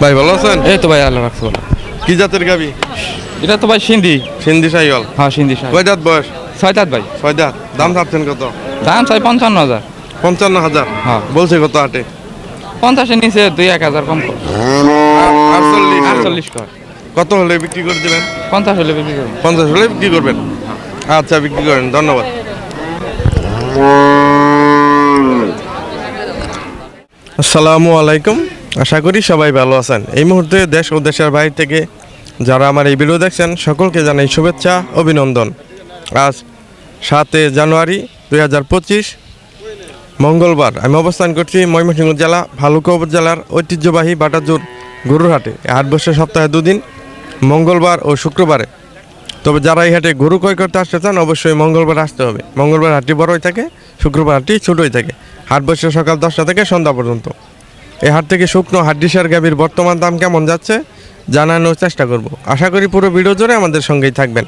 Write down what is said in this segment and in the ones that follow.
ভাই ভালো আছেন? এই তো ভাই আল্লাহ রাখছে ভালো। কি জাতের গাবি? এটা তো ভাই সিন্ধি। সিন্ধি সাইওয়াল। হ্যাঁ সিন্ধি সাহেব কয় দাঁত বয়স? ছয় দাঁত ভাই। ছয় দাঁত। দাম চাচ্ছেন কত? দাম চাই পঞ্চান্ন হাজার। পঞ্চান্ন হাজার? হ্যাঁ। বলছে কত আটে পঞ্চাশের নিচে দুই এক হাজার কম। আটচল্লিশ। আটচল্লিশ কর। কত হলে বিক্রি করে দেবেন? পঞ্চাশ হলে বিক্রি করব। পঞ্চাশ হলে বিক্রি করবেন? আচ্ছা বিক্রি করেন। ধন্যবাদ। আসসালামু আলাইকুম। আশা করি সবাই ভালো আছেন। এই মুহূর্তে দেশ ও দেশের বাইরে থেকে যারা আমার এই ভিডিও দেখছেন, সকলকে জানাই শুভেচ্ছা, অভিনন্দন। আজ সাতে জানুয়ারি দুই হাজার পঁচিশ, মঙ্গলবার। আমি অবস্থান করছি ময়মনসিংহ জেলা, ভালুকা উপজেলার ঐতিহ্যবাহী বাটাজুর গরুরহাটে। হাট বসে সপ্তাহে দুদিন, মঙ্গলবার ও শুক্রবারে। তবে যারা এই হাটে গরু ক্রয় করতে আসতে চান, অবশ্যই মঙ্গলবার আসতে হবে। মঙ্গলবার হাটটি বড়ই থাকে, শুক্রবার হাটটি ছোটোই থাকে। হাট বসে সকাল দশটা থেকে সন্ধ্যা পর্যন্ত। এই হাট থেকে শুকনো হাড্ডিসার গাভীর বর্তমান দাম কেমন যাচ্ছে জানানোর চেষ্টা করব। আশা করি পুরো ভিডিও জুড়ে আমাদের সঙ্গেই থাকবেন।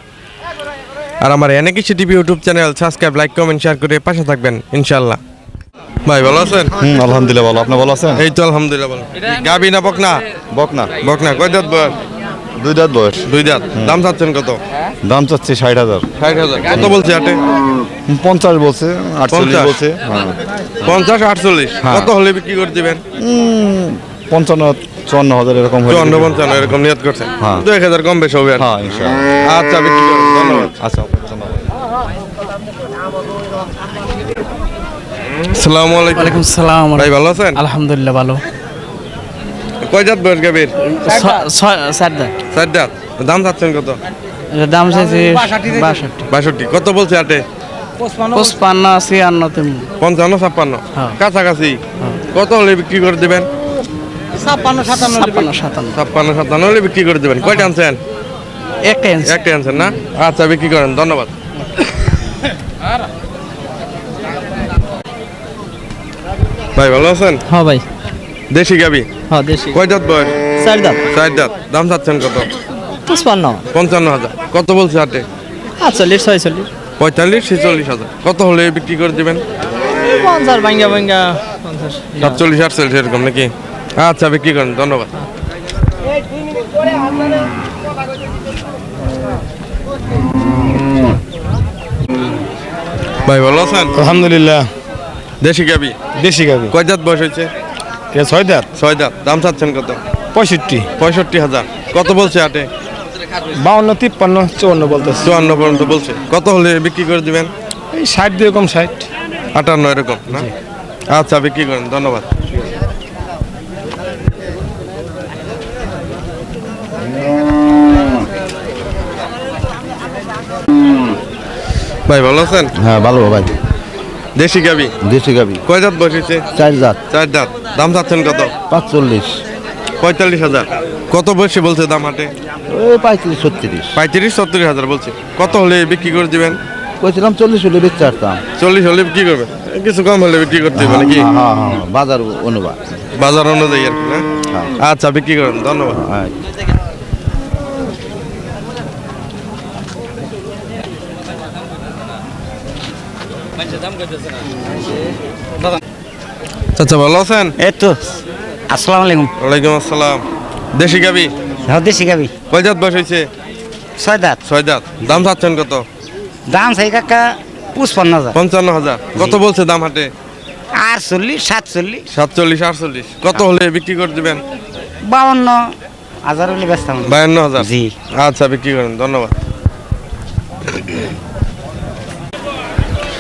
আর আমার এনে কিছু TV YouTube channel subscribe like comment share করে পাশে থাকবেন ইনশাল্লাহ ভাই ভালো আছেন? হুম আলহামদুলিল্লাহ ভালো। আপনি ভালো আছেন? এই তো আলহামদুলিল্লাহ ভালো। গাবি না বকনা? বকনা। বকনা। কয় দাঁত বয়স? দুই দাঁত বয়স। দুই দাঁত। দাম চাচ্ছেন কত? দাম চাচ্ছি ষাট হাজার। ষাট হাজার। কত বলছে হাটে? পঞ্চাশ বলছে আটচল্লিশ বলছে হ্যাঁ। পঞ্চাশ আটচল্লিশ? হ্যাঁ। কত হলে বিক্রি করে দিবেন? উম, পঞ্চান্ন চুয়ান্ন হাজার এরকম চুয়ান্ন পঞ্চান্ন এরকম নিয়ত করছেন? হ্যাঁ। দু এক হাজার কম বেশি হবে। হ্যাঁ আচ্ছা বিক্রি করেন। ধন্যবাদ। আচ্ছা আসসালামু আলাইকুম। সালাম। ভাই ভালো আছেন? আলহামদুলিল্লাহ ভালো। কয় জাত বয়স গাভীর? স্যার দা চার দাম চাচ্ছেন কত? দাম চাইছে বাষট্টি বাষট্টি। কত বলছে আটে পঁচপান্ন ছিয়ান্ন পঞ্চান্ন ছাপ্পান্ন। হ্যাঁ। কাছাকাছি। কত হলে বিক্রি করে দেবেন? ছাপ্পান্ন সাতান্ন ছাপ্পান্ন সাতান্ন। হলে বিক্রি করে দেবেন। কয়টা আনছেন? একটা ইঞ্চ একটা আনছেন না? আচ্ছা বিক্রি করেন। ধন্যবাদ। ভাই ভালো আছেন? হ্যাঁ ভাই। দেশি গাবি হ্যাঁ দেশি কয় দাঁত বয়স? চার দাম চার দাঁত। দাম চাচ্ছেন কত? পঁচপান্ন। পঞ্চান্ন হাজার। কত বলছে হাটে? আটচল্লিশ ছয়চল্লিশ। পঁয়তাল্লিশ ছেচল্লিশ হাজার। কত হলে বিক্রি করে দেবেন? পঞ্চাশ ভাঙ্গা ভাঙ্গা পঞ্চাশ। সাতচল্লিশ আটচল্লিশ এরকম নাকি? আচ্ছা বিক্রি করেন ধন্যবাদ। ভাই ভালো আছেন? আলহামদুলিল্লাহ। দেশি গাবি? দেশি গাবি। কয় দাঁত বয়স হয়েছে? ছয় দাঁত ছয় দাঁত দাম চাচ্ছেন কত? পঁয়ষট্টি। পঁয়ষট্টি হাজার। কত বলছে আটে বাউন্ন তিপ্পান্ন চুয়ান্ন বলতেছে। চুয়ান্ন পর্যন্ত বলছে। কত হলে বিক্রি করে দিবেন? এই ষাট দিয়ে কম ষাট। আটান্ন এরকম না? আচ্ছা বিক্রি করেন ধন্যবাদ। ভাই ভালো আছেন? হ্যাঁ ভালো ভাই। দেশি গাবি? দেশি গাবি। কয় দাঁত বসেছে? চার জাত। চার দাঁত দাম চাচ্ছেন কত? পাঁচচল্লিশ। পঁয়তাল্লিশ হাজার। কত বসে বলছে দাম হাটে? পঁয়ত্রিশ ছত্রিশ। পঁয়ত্রিশ সত্তরিশ হাজার বলছে। কত হলে বিক্রি করে দিবেন? বলছিলাম চল্লিশ হলে বেচতে আসতাম চল্লিশ হলে বিক্রি করবেন? কিছু কম হলে বিক্রি করতে হবে নাকি? হ্যাঁ হ্যাঁ হ্যাঁ, বাজার অনুবাদ। বাজার অনুযায়ী আর কি আচ্ছা বিক্রি করেন ধন্যবাদ। হ্যাঁ আচ্ছা ভালো আছেন? এই তো আসসালামু আলাইকুম। ওয়ালাইকুম আসসালাম। দেশি গাবি? হ্যাঁ দেশি গাবি। কয় দাঁত বয়স হয়েছে? ছয় দাঁত। ছয় দাঁত। দাম চাচ্ছেন কত? দাম চাই কাকা পঁচপান্ন হাজার। পঞ্চান্ন হাজার। কত বলছে দাম হাটে? আটচল্লিশ সাতচল্লিশ। সাতচল্লিশ আটচল্লিশ। কত হলে বিক্রি করে দিবেন? বাউন্ন হাজার হলে ব্যস্ত বায়ান্ন হাজার? জি। আচ্ছা বিক্রি করেন। ধন্যবাদ।